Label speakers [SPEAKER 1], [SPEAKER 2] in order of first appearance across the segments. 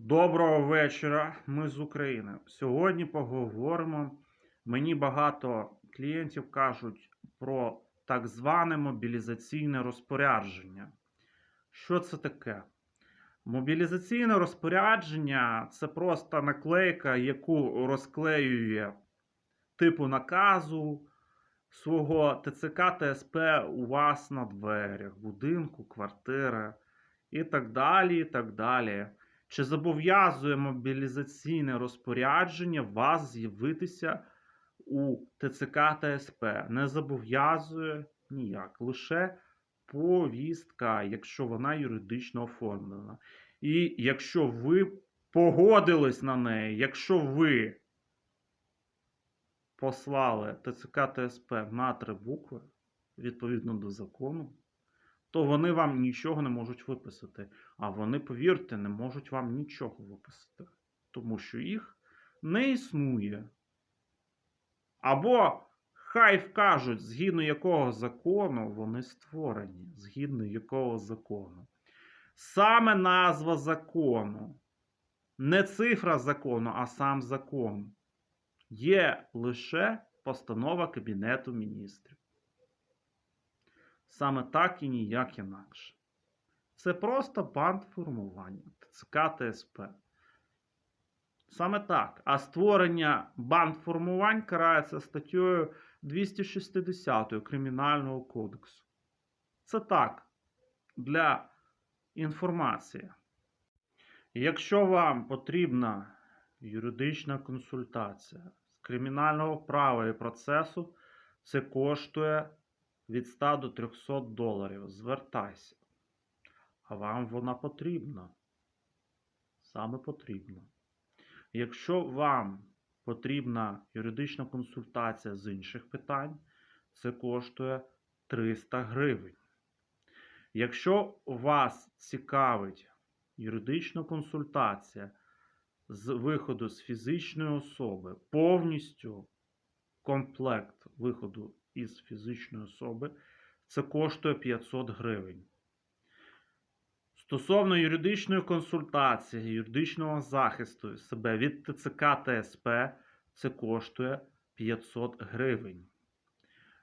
[SPEAKER 1] Доброго вечора, ми з України. Сьогодні поговоримо. Мені багато клієнтів кажуть про так зване мобілізаційне розпорядження. Що це таке? Мобілізаційне розпорядження це просто наклейка, яку розклеює типу наказу свого ТЦК ТСП у вас на дверях, будинку, квартири і так далі. і так далі. Чи зобов'язує мобілізаційне розпорядження вас з'явитися у ТЦК та СП? Не зобов'язує ніяк. Лише повістка, якщо вона юридично оформлена. І якщо ви погодились на неї, якщо ви послали ТЦК та СП на три букви відповідно до закону, то вони вам нічого не можуть виписати. А вони, повірте, не можуть вам нічого виписати, тому що їх не існує. Або хай вкажуть, згідно якого закону вони створені, згідно якого закону. Саме назва закону, не цифра закону, а сам закон. Є лише постанова Кабінету міністрів. Саме так і ніяк інакше. Це просто банд формування ТЦК ТСП. Саме так. А створення банд формувань карається статтею 260 Кримінального кодексу. Це так. Для інформації. Якщо вам потрібна юридична консультація з кримінального права і процесу, це коштує від 100 до 300 доларів. Звертайся. А вам вона потрібна. Саме потрібна. Якщо вам потрібна юридична консультація з інших питань, це коштує 300 гривень. Якщо вас цікавить юридична консультація з виходу з фізичної особи, повністю комплект виходу із фізичної особи, це коштує 500 гривень. Стосовно юридичної консультації, юридичного захисту себе від ТЦК та СП, це коштує 500 гривень.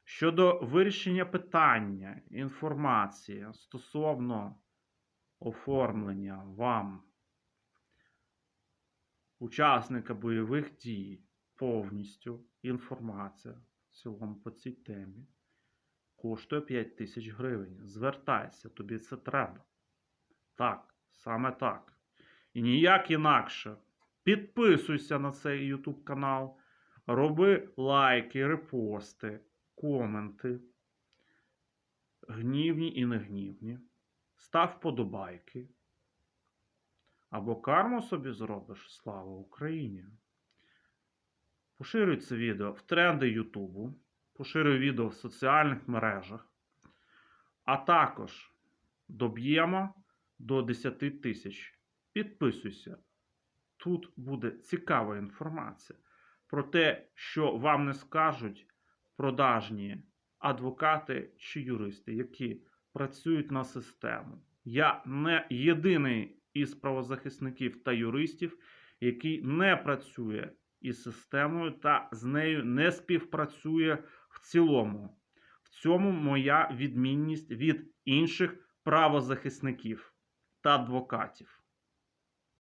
[SPEAKER 1] Щодо вирішення питання інформації стосовно оформлення вам учасника бойових дій повністю інформація цілому по цій темі коштує 5 тисяч гривень. Звертайся, тобі це треба. Так, саме так. І ніяк інакше. Підписуйся на цей YouTube канал, роби лайки, репости, коменти. Гнівні і негнівні. Став вподобайки. Або карму собі зробиш. Слава Україні! Поширюй це відео в тренди Ютубу. Поширюй відео в соціальних мережах. А також доб'ємо до 10 тисяч. Підписуйся. Тут буде цікава інформація про те, що вам не скажуть продажні адвокати чи юристи, які працюють на систему. Я не єдиний із правозахисників та юристів, який не працює із системою та з нею не співпрацює в цілому. В цьому моя відмінність від інших правозахисників та адвокатів.